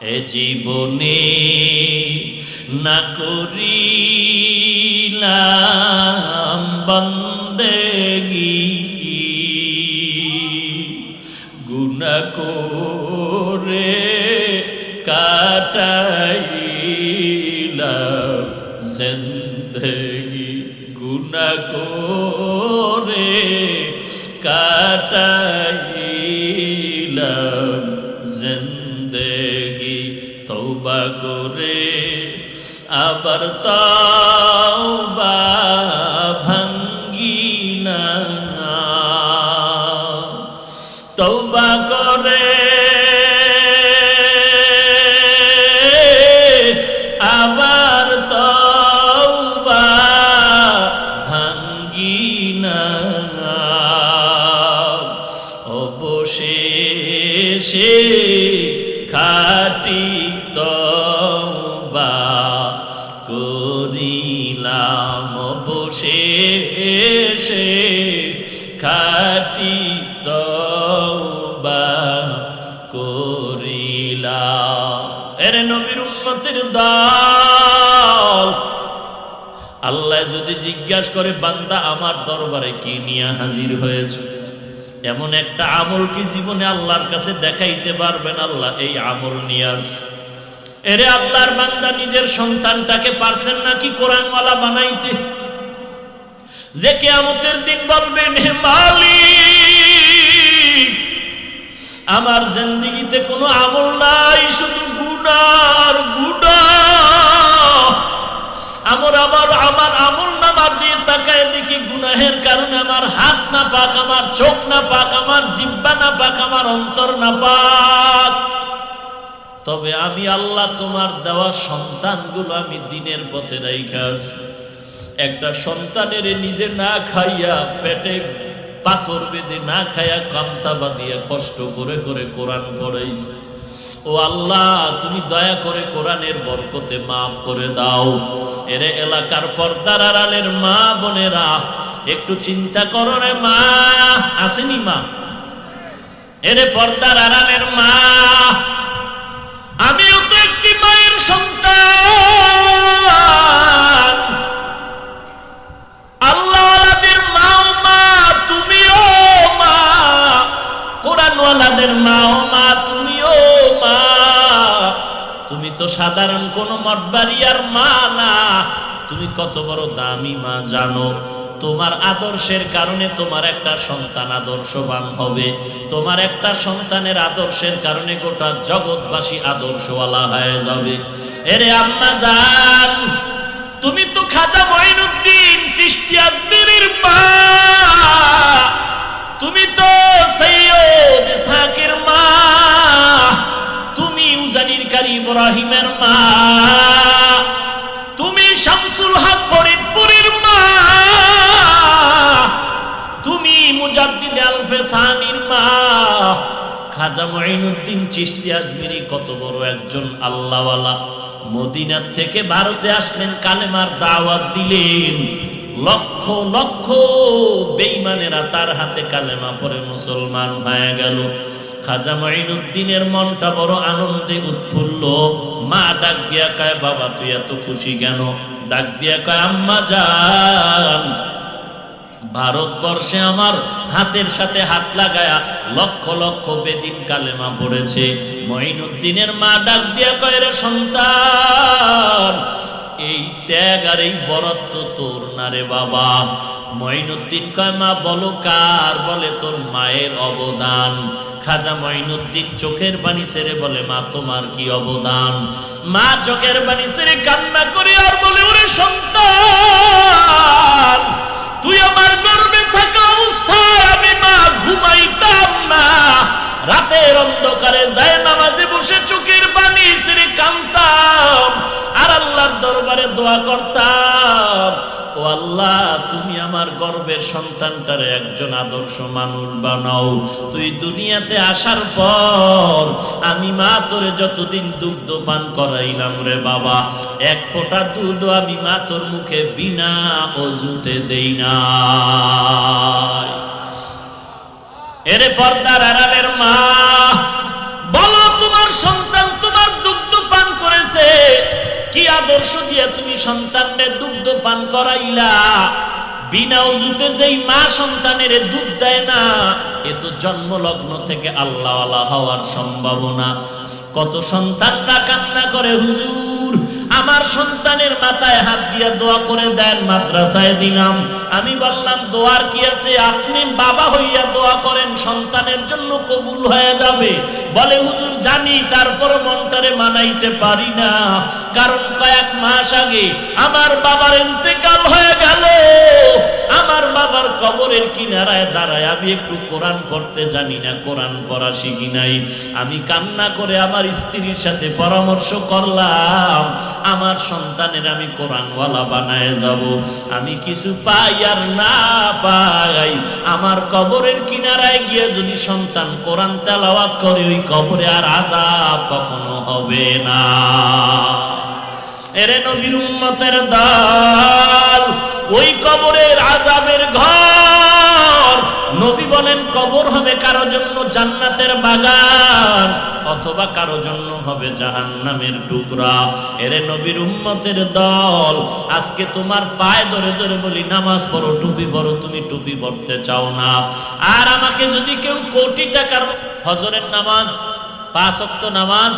এ জীবনে না করিলাম বন্দেগি গুনা করে কাটাইলাম জিন্দগি। গুনা করে কাটাইলাম তৌবা করে আবার তৌবা ভাঙ্গি না। তৌবা করে তৌবা করিলাম। অবশেষে খাটি তৌবা করিলাম। এরে নবীর উম্মতের দল। আল্লাহ যদি জিজ্ঞাসা করে, বান্দা, আমার দরবারে কি নিয়ে হাজির হয়েছে? এমন একটা আমল কি জীবনে আল্লাহর কাছে দেখাইতে পারবেন? আল্লাহ এই আমল নিয়ে আসছে। এরে আল্লাহর বান্দা নিজের সন্তানটাকে পারছেন নাকি কোরআনওয়ালা বানাইতে? যে কেয়ামতের দিন বলবেন হে আমার জিন্দিগিতে কোনো আমল নাই, শুধু গুনার গুনা আমার আমার আমার আমল নামার দিয়ে তাকায় দেখি গুনাহের কারণে আমার হাত না পাক আমার চোখ না পাক আমার জিব্বা না পাক আমার অন্তর না পাক তবে আমি আল্লাহ তোমার দেওয়া সন্তানগুলো আমি দিনের পথে রাইখা আসছি একটা সন্তানের নিজে না খাইয়া পেটে পাথর বেঁধে না খাইয়া কামসা বাঁধিয়া কষ্ট করে করে কোরআন পড়াইছে। ও আল্লাহ, তুমি দয়া করে কোরআনের বরকতে মাফ করে দাও। এরে এলাকার পর্দার আড়ালের মা বোনেরা, একটু চিন্তা করো রে মা, আসেনি মা? এরে পর্দার আড়ালের মা আমিও তো একটি মায়ের সন্তান। আল্লাহওয়ালাদের মাও মা, তুমিও মা। কোরআনওয়ালাদের মাও মা, তুমিও মা। তুমি তো সাধারণ কোন মঠবাড়িয়ার মা না। তুমি কত বড় দামি মা, জানো? তোমার আদর্শের কারণে তোমার একটা সন্তান আদর্শবান হবে। তোমার একটা সন্তানের আদর্শের কারণে গোটা জগৎবাসী আদর্শওয়ালা হয়ে যাবে। এরে আম্মা জান, তুমি তো খাজা মঈনুদ্দিন চিশতি আজমিরের মা। তুমি তো সৈয়দ সাকির মা। তুমি উজানির কারি ইব্রাহিমের মা। খাজা মঈনুদ্দিন চিশতি আজমিরি কত বড় একজন আল্লাহওয়ালা। মদিনার থেকে ভারতে আসলেন, কালেমার দাওয়াত দিলেন। লক্ষ লক্ষ বেঈমানেরা তার হাতে কালেমা পরে মুসলমান হয়ে গেল। খাজা মাইনুদ্দিনের মনটা বড় আনন্দে উৎফুল্ল। মা ডাক দিয়া কয়, বাবা, তুই এত খুশি কেন? ডাক দিয়া কয়, আম্মা যান ভারতবর্ষে আমার হাতের সাথে হাত লাগায়া লক্ষ লক্ষ বেদিন কালেমা পড়েছে। মঈনুদ্দিনের মা ডাক দিয়া কয়, রে সন্তান, এই ত্যাগ আর এই বরত্ব তোর না রে বাবা। মঈনুদ্দিন কয়, মা, বলো কার? বলে তোর মায়ের অবদান। খাজা মঈনুদ্দিন চোখের পানি ছেড়ে বলে, মা, তোমার কি অবদান? মা চোখের পানি ছেড়ে কান্না করে আর বলে, ওরে সন্তান তুই আমার গর্বে থাকা অবস্থায় আমি মা ঘুমাইতাম না। রাতের অন্ধকারে যায় নামাজে বসে চোখের পানি ছেড়ে কান্তাম আর আল্লাহর দরবারে দোয়া করতাম, ও আল্লাহ, তুমি আমার গর্বের সন্তানটারে একজন আদর্শ মানুষ বানাও। তুই দুনিয়াতে আসার পর আমি মা তোরে যতদিন দুগ্ধ পান করাইলাম রে বাবা, এক ফোঁটা দুধ আমি মা তোর মুখে বিনা অজুতে দেই না এরে পর্দার আড়ালের মা, বলো তোমার সন্তান তোমার দুগ্ধ পান করেছে। কি আদর্শ দিয়ে তুমি সন্তানের দুগ্ধ পান করাইলা? বিনা উজুতে যেই মা সন্তানের দুধ দেয় না, এ তো জন্মলগ্ন থেকে আল্লাহ হওয়ার সম্ভাবনা। কত সন্তানরা কান্না করে, হুজুর। আমার সন্তানের মাথায় হাত দিয়ে দোয়া করে দেন, মাদ্রাসায় দিলাম। আমি বললাম, দোয়ার কি আছে? আপনি বাবা হইয়া দোয়া করেন, সন্তানের জন্য কবুল হয়ে যাবে। বলে, হুজুর, জানি তারপর মনটারে মানাইতে পারি না। কারণ কয়েক মাস আগে আমার বাবার ইন্তেকাল হয়ে গেল। আমার বাবার কবরের কিনারায় দাঁড়ায়, আমি একটু কোরআন পড়তে জানি না, কোরআন পড়া শিখি নাই। আমি কান্না করে আমার স্ত্রীর সাথে পরামর্শ করলাম, আমার সন্তানের আমি কোরআনওয়ালা বানায় যাব। আমি কিছু পাই আর না পাই, আমার কবরের কিনারায় গিয়ে যদি সন্তান কোরআন তেলাওয়াত করে, ওই কবরে আর আজাব কখনো হবে না। এরে নবীর উম্মতের দল, ওই কবরের আজাবের ঘর। নবী বলেন, কবর হবে কারও জন্য জান্নাতের বাগান, অথবা কারও জন্য হবে জাহান্নামের টুকরা। এরে নবীর উম্মতের দল, আজকে তোমার পায়ে ধরে ধরে বলি, নামাজ পড়ো, টুপি পড়ো তুমি টুপি পড়তে চাও না। আর আমাকে যদি কেউ কোটি টাকার হজরের নামাজ, পাঁচ নামাজ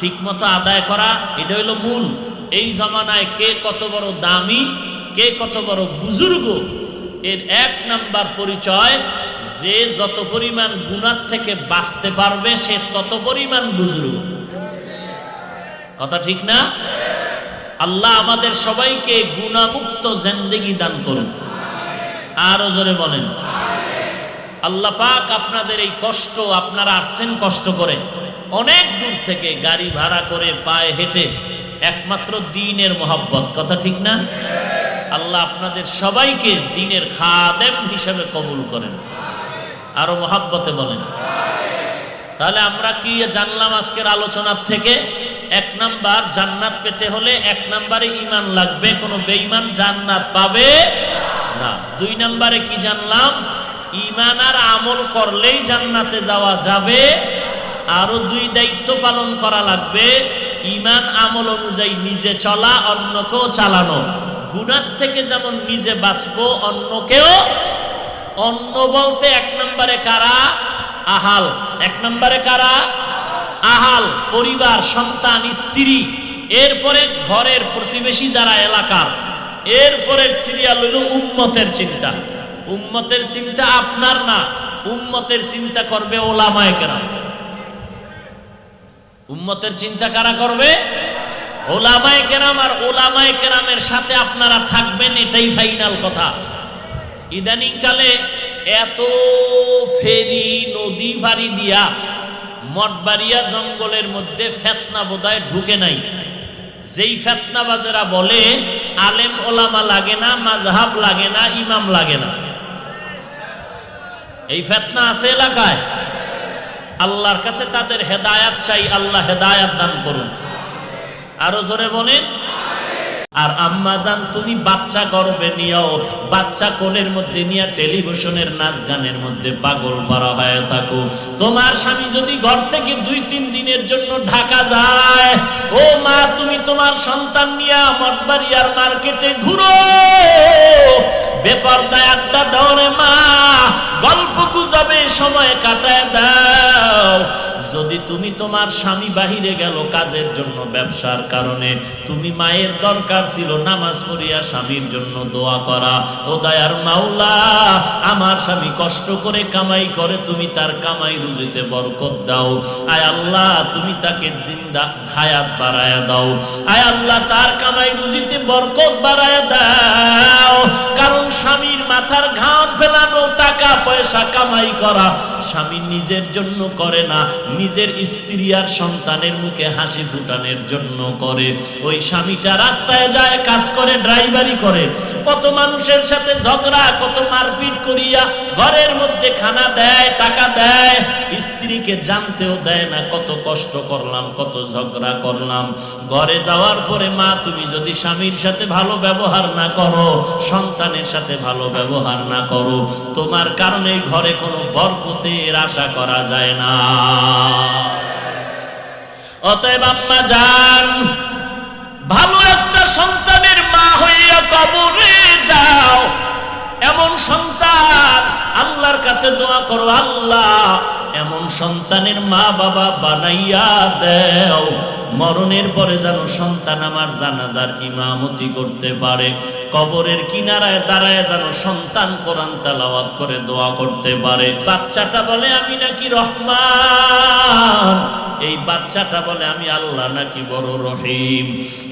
ঠিক মতো আদায় করা, এটা হইল মূল। এই জমানায় কে কত বড় দামি, কে কত বড় বুজুর্গ? এর এক নাম্বার পরিচয়, যে যত পরিমাণ গুণার থেকে বাঁচতে পারবে, সে তত পরিমাণ বুজুর্গ। কথা ঠিক না? আল্লাহ আমাদের সবাইকে গুণামুক্ত জেন্দেগি দান করুন। আরও জোরে বলেন। আল্লাহ পাক আপনাদের এই কষ্ট, আপনারা আসছেন কষ্ট করে। অনেক দূর থেকে গাড়ি ভাড়া করে পায়ে হেঁটে একমাত্র দিনের মোহাব্বত, কথা ঠিক না? আল্লাহ আপনাদের সবাইকে দিনের খাদেম হিসাবে কবুল করেন। আরও মোহাব্বতে বলেন। তাহলে আমরা কি জানলাম আজকের আলোচনার থেকে? এক নাম্বার, জান্নাত পেতে হলে এক নাম্বারে ইমান লাগবে, কোনো বেঈমান জান্নাত পাবে না। দুই নাম্বারে কি জানলাম? ইমান আর আমল করলেই জান্নাতে যাওয়া যাবে, আরও দুই দায়িত্ব পালন করা লাগবে। ইমান আমল অনুযায়ী নিজে চলা, অন্যকেও চালানো। গুণার থেকে যেমন নিজে বাঁচবো, অন্যকেও, অন্য বলতে এক নম্বরে কারা? আহাল। এক নম্বরে কারা? আহাল। পরিবার, সন্তান, স্ত্রী। এরপরে ঘরের প্রতিবেশী যারা এলাকার এরপরে সিরিয়াল হইল উম্মতের চিন্তা। উম্মতের চিন্তা আপনার না, উম্মতের চিন্তা করবে ওলামায় কেরাম। উম্মতের চিন্তা কারা করবে? ওলামায় কেরাম আর ওলামায় কেরামের সাথে আপনারা থাকবেন, এটাই ফাইনাল কথা। ইদানিং কালে এত ফেরি নদী বাড়ি দিয়া মঠবাড়িয়া জঙ্গলের মধ্যে ফেতনা বোধহয় ঢুকে নাই। যেই ফেতনাবাজেরা বলে, আলেম ওলামা লাগে না মাঝহাব লাগে না, ইমাম লাগে না। এই ফেতনা আছে এলাকায়? আল্লাহর কাছে তাদের হেদায়াত চাই, আল্লাহ হেদায়াত দান করুন। আরও জোরে বলেন আর আম্মা জান, তুমি বাচ্চা গর্বে নিয়েও, বাচ্চা কোলের মধ্যে নিয়ে টেলিভিশনের নাচ গানের মধ্যে পাগল মারা হয়ে থাকো। তোমার স্বামী যদি ঘর থেকে দুই তিন দিনের জন্য ঢাকা যায়, ও মা, তুমি তোমার সন্তান নিয়ে মঠবাড়িয়ার মার্কেটে ঘুরো। বেপরদায় আড্ডা দাও রে মা গল্প গুজবে সময় কাটায় দাও। যদি তুমি তোমার স্বামী বাহিরে গেল কাজের জন্য ব্যবসার কারণে, তুমি মায়ের দরকার ছিল নামাজ পড়িয়া স্বামীর জন্য দোয়া করা। ও দয়ার মাওলা, আমার স্বামী কষ্ট করে কামাই করে, তুমি তার কামাই রুজিতে বরকত দাও। আয় আল্লাহ, তুমি তাকে জিন্দা হায়াত বাড়ায়া দাও। আয় আল্লাহ, তার কামাই রুজিতে বরকত বাড়ায়া দাও। কারণ স্বামীর মাথার ঘাম ফেলানো টাকা পয়সা কামাই করা স্বামী নিজের জন্য করে না নিজের স্ত্রী আর সন্তানের মুখে হাসি ফুটানোর জন্য করে। ওই স্বামীটা রাস্তায় যায়, কাজ করে, ড্রাইভারি করে। কত মানুষের সাথে ঝগড়া, কত মারপিট করিয়া ঘরের মধ্যে খানা দেয়, টাকা দেয়, স্ত্রীকে জানতেও দেয় না, কত কষ্ট করলাম, কত ঝগড়া করলাম। ঘরে যাওয়ার পরে, মা, তুমি যদি স্বামীর সাথে ভালো ব্যবহার না করো, সন্তানের সাথে ভালো ব্যবহার না করো, তোমার কারণে ঘরে কোনো বরকতের আশা করা যায় না। অতএব আম্মা যান, ভালো একটা সন্তানের কবরে যাও। এমন সন্তান আল্লাহর কাছে দোয়া করো, আল্লাহ, এমন সন্তানের মা বাবা বানাইয়া দেও। মরণের পরে যেন সন্তান আমার জানাজার ইমামতি করতে পারে। কবরের কিনারায় দাঁড়ায় যেন সন্তান কোরআন তেলাওয়াত করে দোয়া করতে পারে। বাচ্চাটা বলে, আমি নাকি রহমান। এই বাচ্চাটা বলে, আমি আল্লাহ নাকি বড় রহিম?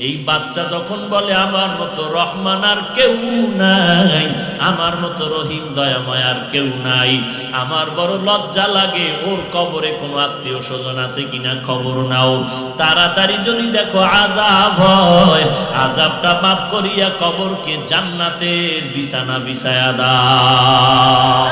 এই বাচ্চা যখন বলে, আমার মতো রহমান আর কেউ নাই, আমার মতো রহিম দয়াময় আর কেউ নাই, আমার বড় লজ্জা লাগে, ওর কবরে কোনো আত্মীয় স্বজন আছে কিনা খবর নাও। তাড়াতাড়ি যদি দেখো আজাব হয় আজাবটা মাফ করিয়া কবরকে জান্নাতের বিছানা বিছায়া দাও।